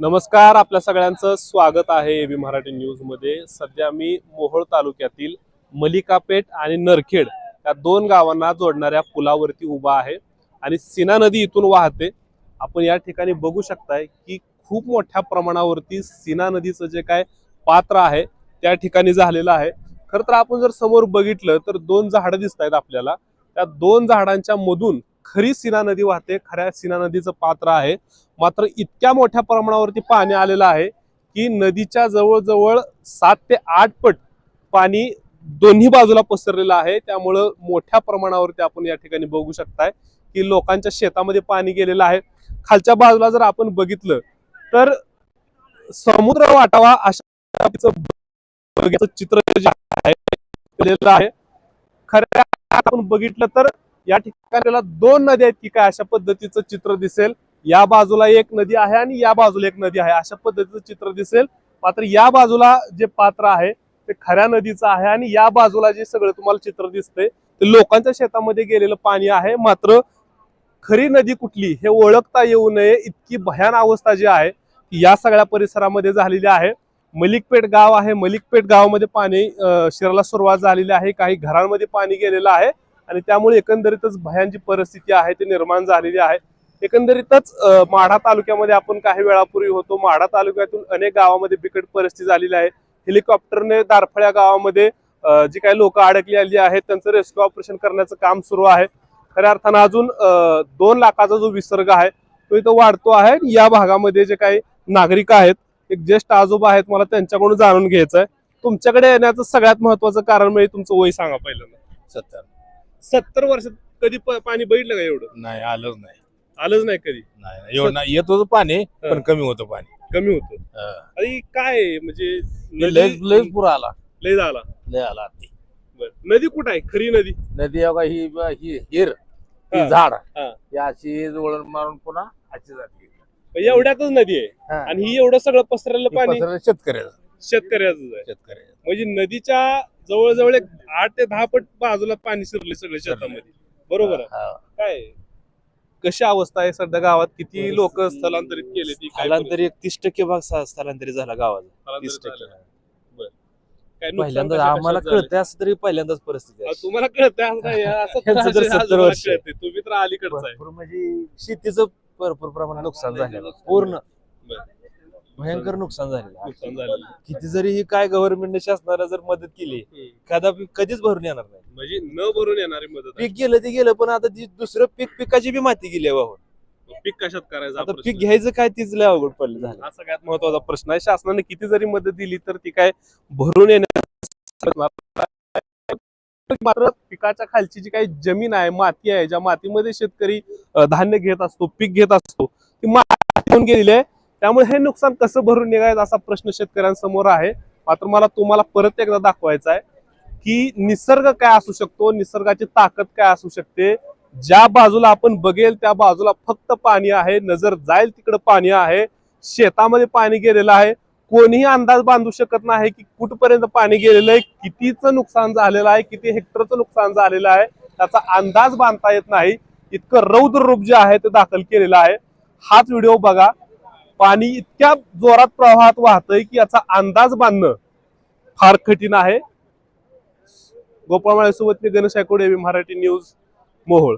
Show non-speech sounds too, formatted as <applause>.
नमस्कार आपल्या सगळ्यांचं स्वागत आहे ए बी मराठी न्यूजमध्ये सध्या मी मोहोळ तालुक्यातील मलिकापेठ आणि नरखेड या दोन गावांना जोडणाऱ्या पुलावरती उभा आहे आणि सीना नदी इथून वाहते. आपण या ठिकाणी बघू शकताय की खूप मोठ्या प्रमाणावरती सीना नदीचं जे काय पात्र आहे त्या ठिकाणी झालेलं आहे. खरं तर आपण जर समोर बघितलं तर दोन झाडं दिसत आहेत आपल्याला. त्या दोन झाडांच्या मधून खरी सीना नदी वाहते खऱ्या सीना नदीचं पात्र आहे. मात्र इतक्या मोठ्या प्रमाणावरती पाणी आलेलं आहे की नदीच्या जवळजवळ सात ते आठ पट पाणी दोन्ही बाजूला पसरलेलं आहे. त्यामुळं मोठ्या प्रमाणावरती आपण या ठिकाणी बघू शकताय की लोकांच्या शेतामध्ये पाणी गेलेलं आहे. खालच्या बाजूला जर आपण बघितलं तर समुद्र वाटावा अशा चित्र जे आहे. खऱ्या आपण बघितलं तर या ठिकाणी दोन नद्या आहेत की काय अशा पद्धतीचं चित्र दिसेल. या बाजूला एक नदी आहे आणि या बाजूला एक नदी आहे. अशा पद्धतीचं चित्र दिसेल. मात्र या बाजूला जे पात्र आहे ते खऱ्या नदीचं आहे आणि या बाजूला जे सगळं तुम्हाला चित्र दिसतंय ते लोकांच्या शेतामध्ये गेलेलं पाणी आहे. मात्र खरी नदी कुठली हे ओळखता येऊ नये. इतकी भयान अवस्था जी आहे ती या सगळ्या परिसरामध्ये झालेली आहे. मलिकपेठ गाव आहे. मलिकपेठ गावामध्ये पाणी शिराला सुरुवात झालेली आहे. काही घरांमध्ये पाणी गेलेलं आहे. आणि त्यामुळे एकंदरीतच भयांची परिस्थिती आहे ती निर्माण झालेली आहे. एकंदरीतच माढा तालुक्यामध्ये आपण काही वेळापूर्वी होतो. माढा तालुक्यातून अनेक गावामध्ये बिकट परिस्थिती झालेली आहे. हेलिकॉप्टरने दारफळ्या गावामध्ये जी काही लोक अडकली आली आहेत त्यांचं रेस्क्यू ऑपरेशन करण्याचं काम सुरू आहे. खऱ्या अर्थानं अजून दोन लाखाचा जो विसर्ग आहे तो इथं वाढतो आहे. या भागामध्ये जे काही नागरिक आहेत एक ज्येष्ठ आजोबा आहेत मला त्यांच्याकडून जाणून घ्यायचं आहे तुमच्याकडे येण्याचं सगळ्यात महत्वाचं कारण म्हणजे तुमचं वय सांगा पहिल्यांदा. सत्तर सत्तर वर्षात कधी प- पाणी बघितलं का एवढं? नाही आलंच नाही. आलंच नाही कधी? नाही नाही. एवढं नाही. येत होतं पाणी पण कमी होतं पाणी. कमी होतं. आणि काय आहे? म्हणजे लयच पूर आला. लय झाला. लय आला ती बरं. नदी कुठं आहे? खरी नदी? नदी बघा ही ही हिर हा. ही. झाड. हा. ही अशी वळण मारून पुन्हा अशी जाते. एवढ्यातच नदी आहे. हा. आणि ही एवढं सगळं पसरलेलं ही पाणी? पसरलं शेतकऱ्याचं. शेतकऱ्याचं आहे. शेतकऱ्याचं. म्हणजे नदीच्या जवळजवळ एक आठ ते दहा पट बाजूला पाणी शिरले सगळे शेतामध्ये बरोबर आहे. काय? कशी अवस्था आहे सध्या गावात किती लोक स्थलांतरित केले ती काय स्थलांतरित तीस टक्के भाग सा- स्थलांतरित झाला गावाचा स्थलांतरित तीस टक्के झालं? काय नुकसान पहिल्यांदा कशा- आम्हाला कशात? कळतंय असं तरी पहिल्यांदाच परिस्थिती आहे. तुम्हाला त्यांचं <laughs> तर तर सत्तर वर्ष. तुम्ही तर अलीकडचं आहे भरपूर म्हणजे शेतीचं भरपूर प्रमाणात नुकसान झालेलं आहे. पूर्ण बरं. भयंकर नुकसान झालेलं आहे. नुकसान झालं किती जरी ही काय गव्हर्नमेंटने शासनाला जर मदत केली कदापि कधीच भरून येणार नाही. म्हणजे न भरून येणारी मदत आहे. पीक गेलं ते गेलं पण आता ती दुसरं पीक पिकाची बी माती गेली आहे वाहून पीक कशात करायचं हा आता प्रश्न. पीक घ्यायचं काय तीच लय अवघड पडलं झालं. हा सगळ्यात महत्त्वाचा प्रश्न आहे. शासनाने किती जरी मदत दिली तर ती काय भरून येण्यास मात्र पिकाच्या खालची जी काही जमीन आहे माती आहे ज्या मातीमध्ये शेतकरी अं, धान्य घेत असतो पीक घेत असतो ती माती होऊन गेलेली आहे. त्यामुळे हे नुकसान कसं भरून निघायचं असा प्रश्न शेतकऱ्यांसमोर आहे. मात्र मला तुम्हाला परत एकदा दाखवायचा आहे की निसर्ग काय असू शकतो निसर्गाची ताकद काय असू शकते. ज्या बाजूला आपण बघेल त्या बाजूला फक्त पाणी आहे नजर जाईल तिकडं पाणी आहे शेतामध्ये पाणी गेलेलं आहे. कोणीही अंदाज बांधू शकत नाही की कुठपर्यंत पाणी गेलेलं आहे कितीचं नुकसान झालेलं आहे किती हेक्टरचं नुकसान झालेलं आहे. त्याचा अंदाज बांधता येत नाही. इतकं रौद्र रूप जे आहे ते दाखल केलेलं आहे. हाच व्हिडिओ बघा. पाणी इतक्या जोरात प्रवाहात वाहतंय की याचा अंदाज बांधणं फार कठीण आहे. गोपाळ माळेसोबत मी गणेश आयकोडे मराठी न्यूज मोहोळ.